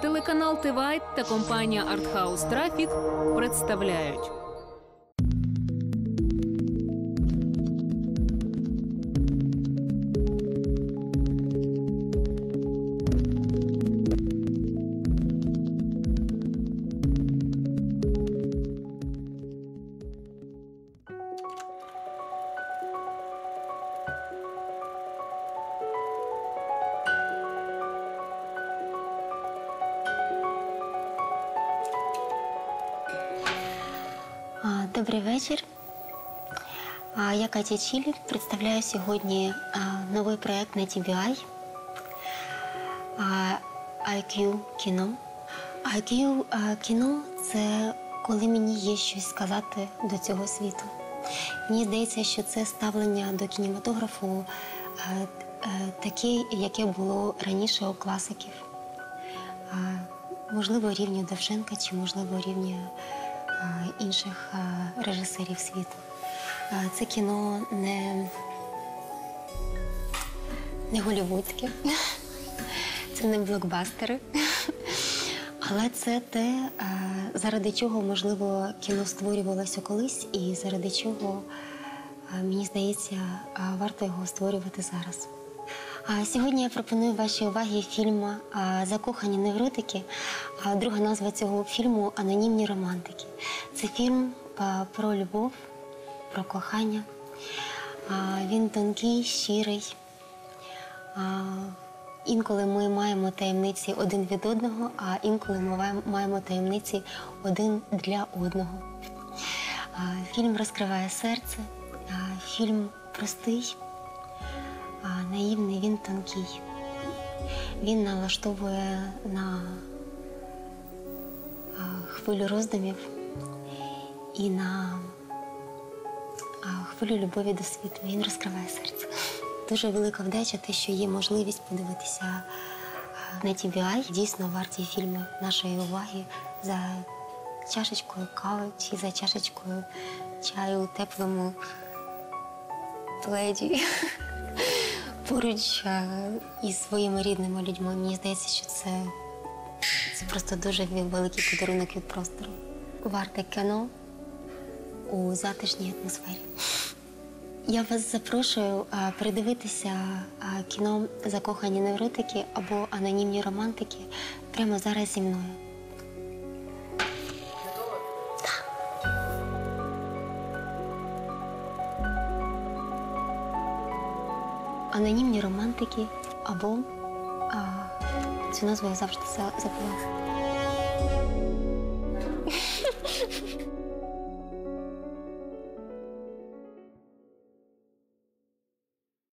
Телеканал Тивайт та компанія Артхаус Трафік представляють. Добрий вечір. Я Катя Чілі. Представляю сьогодні новий проєкт на TBI IQ кіно. IQ кіно це коли мені є щось сказати до цього світу. Мені здається, що це ставлення до кінематографу таке, яке було раніше у класиків. Можливо, рівня Довженка чи можливо рівня інших режисерів світу. Це кіно не, не голівудське, це не блокбастери. Але це те, заради чого, можливо, кіно створювалося колись, і заради чого, мені здається, варто його створювати зараз. Сьогодні я пропоную вашій увазі фільм Закохані невротики. Друга назва цього фільму Анонімні романтики. Це фільм про любов, про кохання. Він тонкий, щирий. Інколи ми маємо таємниці один від одного, а інколи ми маємо таємниці один для одного. Фільм розкриває серце, фільм простий, а, наївний, він тонкий. Він налаштовує на хвилю роздумів і на хвилю любові до світу. Він розкриває серце. Дуже велика вдача, те, що є можливість подивитися на TBI. Дійсно варті фільми нашої уваги за чашечкою кави чи за чашечкою чаю у теплому пледі. Поруч із своїми рідними людьми. Мені здається, що це, це просто дуже великий подарунок від простору. Варте кіно у затишній атмосфері. Я вас запрошую а, передивитися а, кіно Закохані невротики або анонімні романтики прямо зараз зі мною. анонімні романтики або а, цю назву я завжди забувала.